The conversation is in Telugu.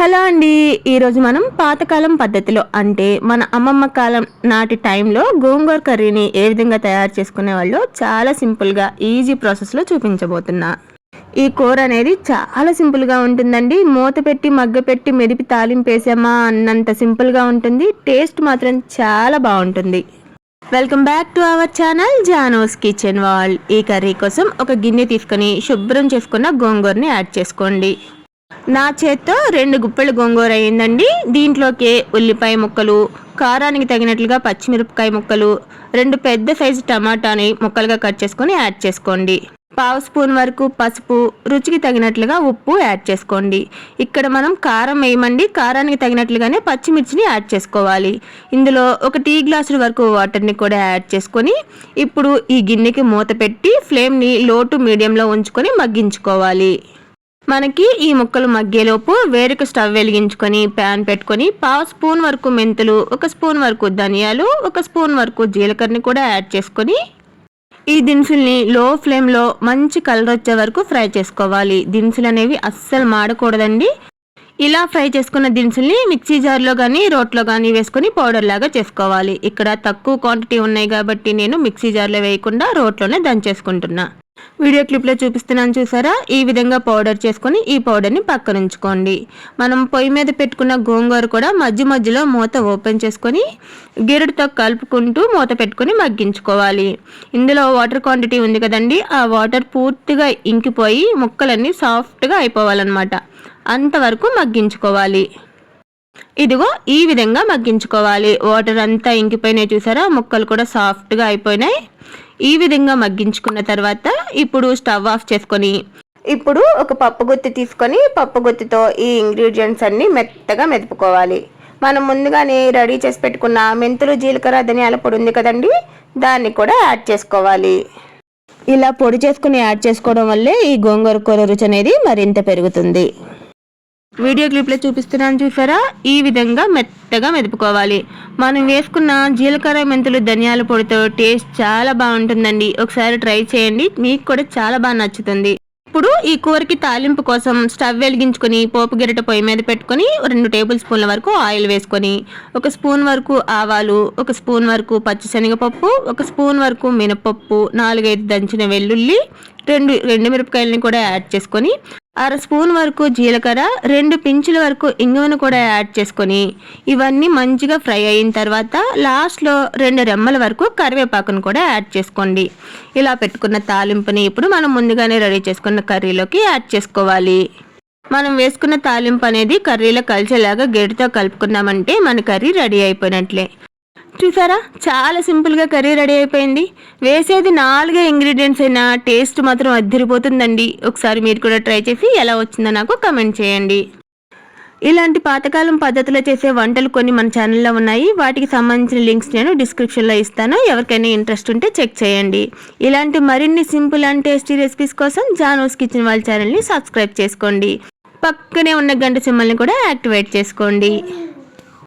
హలో అండి. ఈరోజు మనం పాతకాలం పద్ధతిలో అంటే మన అమ్మమ్మ కాలం నాటి టైంలో గోంగూర కర్రీని ఏ విధంగా తయారు చేసుకునే వాళ్ళు చాలా సింపుల్గా ఈజీ ప్రాసెస్లో చూపించబోతున్నా. ఈ కూర అనేది చాలా సింపుల్గా ఉంటుందండి. మూత పెట్టి మగ్గ పెట్టి మెదిపి తాలింపు వేసామా అన్నంత సింపుల్గా ఉంటుంది. టేస్ట్ మాత్రం చాలా బాగుంటుంది. Welcome back to our channel Jano's kitchen wall. ఈ కర్రీ కోసం ఒక గిన్నె తీసుకొని శుభ్రం చేసుకున్న గోంగూరని యాడ్ చేసుకోండి. నా చేత్తో రెండు గుప్పెలు గోంగూర అయిందండి. దీంట్లోకి ఉల్లిపాయ ముక్కలు కారానికి తగినట్లుగా పచ్చిమిరపకాయ ముక్కలు రెండు పెద్ద సైజు టమాటాని ముక్కలుగా కట్ చేసుకొని యాడ్ చేసుకోండి. పావు స్పూన్ వరకు పసుపు రుచికి తగినట్లుగా ఉప్పు యాడ్ చేసుకోండి. ఇక్కడ మనం కారం వేయమండి. కారానికి తగినట్లుగానే పచ్చిమిర్చిని యాడ్ చేసుకోవాలి. ఇందులో ఒక టీ గ్లాసుల వరకు వాటర్ని కూడా యాడ్ చేసుకొని ఇప్పుడు ఈ గిన్నెకి మూత పెట్టి ఫ్లేమ్ని లో టు మీడియంలో ఉంచుకొని మగ్గించుకోవాలి. మనకి ఈ ముక్కలు మగ్గేలోపు వేరొక స్టవ్ వెలిగించుకొని ప్యాన్ పెట్టుకొని పావు స్పూన్ వరకు మెంతులు ఒక స్పూన్ వరకు ధనియాలు ఒక స్పూన్ వరకు జీలకర్రని కూడా యాడ్ చేసుకొని ఈ దినుసుల్ని లో ఫ్లేమ్లో మంచి కలర్ వచ్చే వరకు ఫ్రై చేసుకోవాలి. దినుసులు అనేవి అస్సలు మాడకూడదండి. ఇలా ఫ్రై చేసుకున్న దినుసుల్ని మిక్సీ జార్లో కానీ రోట్లో కానీ వేసుకొని పౌడర్ లాగా చేసుకోవాలి. ఇక్కడ తక్కువ క్వాంటిటీ ఉన్నాయి కాబట్టి నేను మిక్సీ జార్లో వేయకుండా రోట్లోనే దంచేసుకుంటున్నా. వీడియో క్లిప్లో చూపిస్తున్నాను చూసారా? ఈ విధంగా పౌడర్ చేసుకొని ఈ పౌడర్ని పక్కన ఉంచుకోండి. మనం పొయ్యి మీద పెట్టుకున్న గోంగూర కూడా మధ్య మధ్యలో మూత ఓపెన్ చేసుకొని గిరుడుతో కలుపుకుంటూ మూత పెట్టుకొని మగ్గించుకోవాలి. ఇందులో వాటర్ క్వాంటిటీ ఉంది కదండి? ఆ వాటర్ పూర్తిగా ఇంకిపోయి ముక్కలన్నీ సాఫ్ట్గా అయిపోవాలన్నమాట. అంతవరకు మగ్గించుకోవాలి. ఇదిగో ఈ విధంగా మగ్గించుకోవాలి. వాటర్ అంతా ఇంకిపోయినాయి చూసారా? ముక్కలు కూడా సాఫ్ట్గా అయిపోయినాయి. ఈ విధంగా మగ్గించుకున్న తర్వాత ఇప్పుడు స్టవ్ ఆఫ్ చేసుకొని ఇప్పుడు ఒక పప్పు గుత్తి తీసుకొని పప్పు గుత్తితో ఈ ఇంగ్రీడియంట్స్ అన్ని మెత్తగా మెదుపుకోవాలి. మనం ముందుగానే రెడీ చేసి పెట్టుకున్న మెంతులు జీలకర్ర ధనియాల పొడి ఉంది కదండి? దాన్ని కూడా యాడ్ చేసుకోవాలి. ఇలా పొడి చేసుకుని యాడ్ చేసుకోవడం వల్లే ఈ గోంగూర కూర రుచి అనేది మరింత పెరుగుతుంది. వీడియో క్లిప్లో చూపిస్తున్నాను చూసారా? ఈ విధంగా మెత్తగా మెదుపుకోవాలి. మనం వేసుకున్న జీలకర్ర మెంతులు ధనియాల పొడితో టేస్ట్ చాలా బాగుంటుందండి. ఒకసారి ట్రై చేయండి. మీకు కూడా చాలా బాగా నచ్చుతుంది. ఇప్పుడు ఈ కూరకి తాలింపు కోసం స్టవ్ వెలిగించుకొని పోపు గిరట పొయ్యి మీద పెట్టుకొని రెండు టేబుల్ స్పూన్ల వరకు ఆయిల్ వేసుకొని ఒక స్పూన్ వరకు ఆవాలు ఒక స్పూన్ వరకు పచ్చిశనగపప్పు ఒక స్పూన్ వరకు మినపప్పు నాలుగైదు దంచిన వెల్లుల్లి రెండు రెండు మిరపకాయలని కూడా యాడ్ చేసుకొని అర స్పూన్ వరకు జీలకర్ర రెండు పించుల వరకు ఇంగువను కూడా యాడ్ చేసుకొని ఇవన్నీ మంచిగా ఫ్రై అయిన తర్వాత లాస్ట్లో రెండు రెమ్మల వరకు కరివేపాకును కూడా యాడ్ చేసుకోండి. ఇలా పెట్టుకున్న తాలింపుని ఇప్పుడు మనం ముందుగానే రెడీ చేసుకున్న కర్రీలోకి యాడ్ చేసుకోవాలి. మనం వేసుకున్న తాలింపు అనేది కర్రీలో కలిసేలాగా గెడితో కలుపుకున్నామంటే మన కర్రీ రెడీ అయిపోయినట్లే. చూసారా? చాలా సింపుల్గా కర్రీ రెడీ అయిపోయింది. వేసేది నాలుగే ఇంగ్రీడియంట్స్ అయినా టేస్ట్ మాత్రం అద్దరిపోతుందండి. ఒకసారి మీరు కూడా ట్రై చేసి ఎలా వచ్చిందో నాకు కమెంట్ చేయండి. ఇలాంటి పాతకాలం పద్ధతిలో చేసే వంటలు కొన్ని మన ఛానల్లో ఉన్నాయి. వాటికి సంబంధించిన లింక్స్ నేను డిస్క్రిప్షన్లో ఇస్తాను. ఎవరికైనా ఇంట్రెస్ట్ ఉంటే చెక్ చేయండి. ఇలాంటి మరిన్ని సింపుల్ అండ్ టేస్టీ రెసిపీస్ కోసం జానోస్ కిచెన్ వాళ్ళ ఛానల్ని సబ్స్క్రైబ్ చేసుకోండి. పక్కనే ఉన్న గంట సింబల్ని కూడా యాక్టివేట్ చేసుకోండి.